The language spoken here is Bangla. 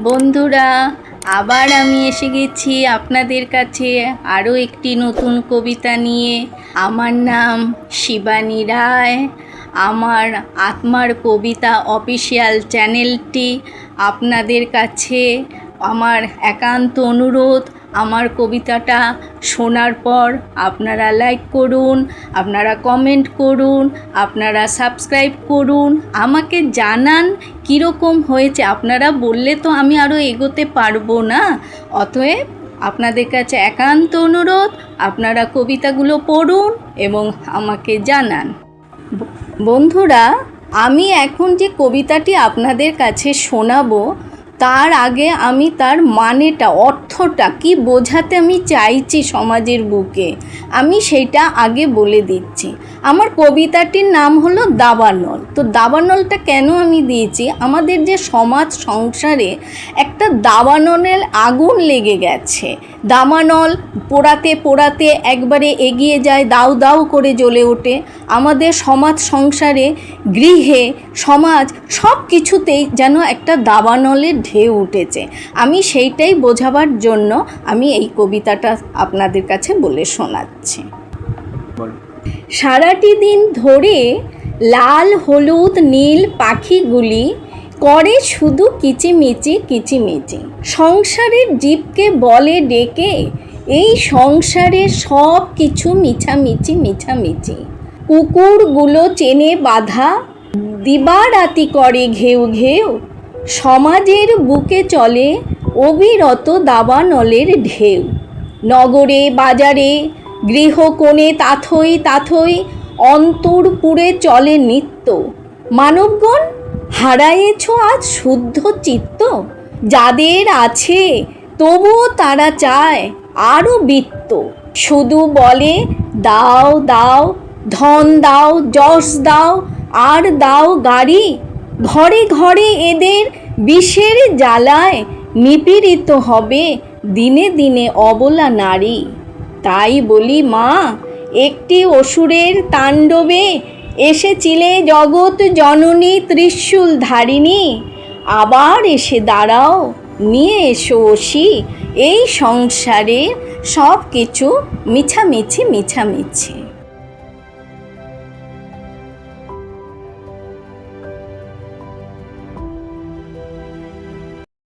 বন্ধুরা, আবার আমি এসে গেছি আপনাদের কাছে আরও একটি নতুন কবিতা নিয়ে। আমার নাম শিবানী রায়। আমার আত্মার কবিতা অফিসিয়াল চ্যানেলটি আপনাদের কাছে আমার একান্ত অনুরোধ। আমার কবিতাটা শোনার পর আপনারা লাইক করুন, আপনারা কমেন্ট করুন, আপনারা সাবস্ক্রাইব করুন, আমাকে জানান কীরকম হয়েছে। আপনারা বললে তো আমি আরও এগোতে পারব না। অতএব আপনাদের কাছে একান্ত অনুরোধ, আপনারা কবিতাগুলো পড়ুন এবং আমাকে জানান। বন্ধুরা, আমি এখন যে কবিতাটি আপনাদের কাছে শোনাবো তার আগে আমি তার মানেটা, অর্থটা কি বোঝাতে আমি চাইছি সমাজের বুকে, আমি সেটা আগে বলে দিচ্ছি। আমার কবিতাটির নাম হলো দাবানল। তো দাবানলটা কেন আমি দিয়েছি? আমাদের যে সমাজ সংসারে একটা দাবানলের আগুন লেগে গেছে। দাবানল পোড়াতে পোড়াতে একবারে এগিয়ে যায়, দাউ দাউ করে জ্বলে ওঠে। আমাদের সমাজ সংসারে, গৃহে, সমাজ সব কিছুতেই যেন একটা দাবানলের ঢেউ উঠেছে। আমি সেইটাই বোঝাবার জন্য আমি এই কবিতাটা আপনাদের কাছে বলে শোনাচ্ছি। সারাটি দিন ধরে লাল হলুদ নীল পাখিগুলি করে শুধু কিচিমিচি কিচিমিচি। সংসারের জীবকে বলে ডেকে এই সংসারের সব কিছু মিছামিচি মিছামিচি কুকুরগুলো চেনে বাধা দিবারাতি করে ঘেউ ঘেউ সমাজের বুকে চলে অবিরত দাবানলের ঢেউ। নগরে, বাজারে, গৃহকোণে তাথই তাথই অন্তরপুরে চলে নিত্য। মানবগণ, হারায়েছ আজ শুদ্ধ চিত্ত? যাদের আছে, তবুও তারা চায় আরও বৃত্ত। শুধু বলে, দাও দাও, ধন দাও, যশ দাও, আর দাও গাড়ি ঘরে ঘরে এদের বিষের জ্বালায় নিপীড়িত হবে দিনে দিনে অবলা নারী। তাই বলি, মা, একটি অসুরের তাণ্ডবে এসেছিলে জগৎ জননী ত্রিশূল ধারিণী। আবার এসে দাঁড়াও, নিয়ে এসো ওসি, এই সংসারে সব কিছু মিছামিছি মিছামিছি।